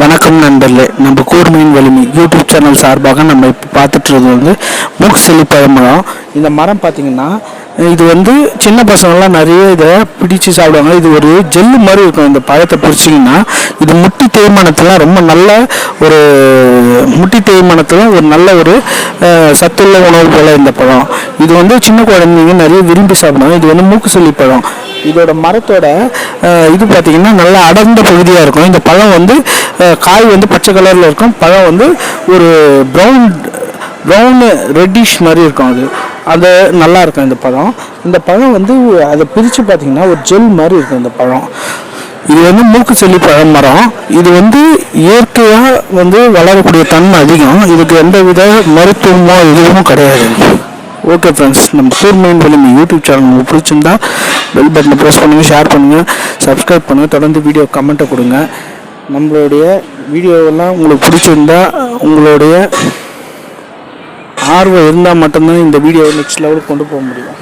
வணக்கம் நண்பர்களே. நம்ம கூர்மையின் வலிமை யூடியூப் சேனல் சார்பாக நம்ம இப்போ பார்த்துட்டு வந்து மூக்கு செழிப்பழ மரம் இந்த மரம் பார்த்தீங்கன்னா இது வந்து சின்ன பசங்கள்லாம் நிறைய இதை பிடிச்சு சாப்பிடுவாங்க. இது ஒரு ஜெல்லு மாதிரி இருக்கும் இந்த பழத்தை பிடிச்சிங்கன்னா. இது முட்டி தேய்மானத்தெலாம் ரொம்ப நல்ல ஒரு முட்டி தேய்மானத்தில் ஒரு நல்ல ஒரு சத்துள்ள உணவு போல் இந்த பழம். இது வந்து சின்ன குழந்தைங்க நிறைய விரும்பி சாப்பிடுவாங்க. இது வந்து மூக்கு சொல்லி பழம் இதோட மரத்தோட இது பார்த்தீங்கன்னா நல்லா அடர்ந்த பகுதியாக இருக்கும். இந்த பழம் வந்து காய் வந்து பச்சை கலரில் இருக்கும். பழம் வந்து ஒரு ப்ரௌன் ப்ரௌனு ரெட்டிஷ் மாதிரி இருக்கும் அது. அது நல்லா இருக்கும் இந்த பழம். இந்த பழம் வந்து அதை பிரித்து பார்த்தீங்கன்னா ஒரு ஜெல் மாதிரி இருக்கும் இந்த பழம். இது வந்து மூக்கு செல்லி பழம் மரம். இது வந்து இயற்கையாக வந்து வளரக்கூடிய தன்மை அதிகம். இதுக்கு எந்த வித மருத்துவமோ எதுவும் கிடையாது. ஓகே ஃப்ரெண்ட்ஸ் நம்ம கூர்மையின் வலிமை யூடியூப் சேனல் உங்களுக்கு பிடிச்சிருந்தா பெல் பட்டனை ப்ரெஸ் பண்ணுங்கள் ஷேர் பண்ணுங்கள் சப்ஸ்கிரைப் பண்ணுங்கள் தொடர்ந்து வீடியோ கமெண்ட்டை கொடுங்க. நம்மளுடைய வீடியோவெல்லாம் உங்களுக்கு பிடிச்சிருந்தா உங்களுடைய ஆர்வம் இருந்தால் மட்டும்தான் இந்த வீடியோவை நெக்ஸ்ட் லெவலுக்கு கொண்டு போக முடியும்.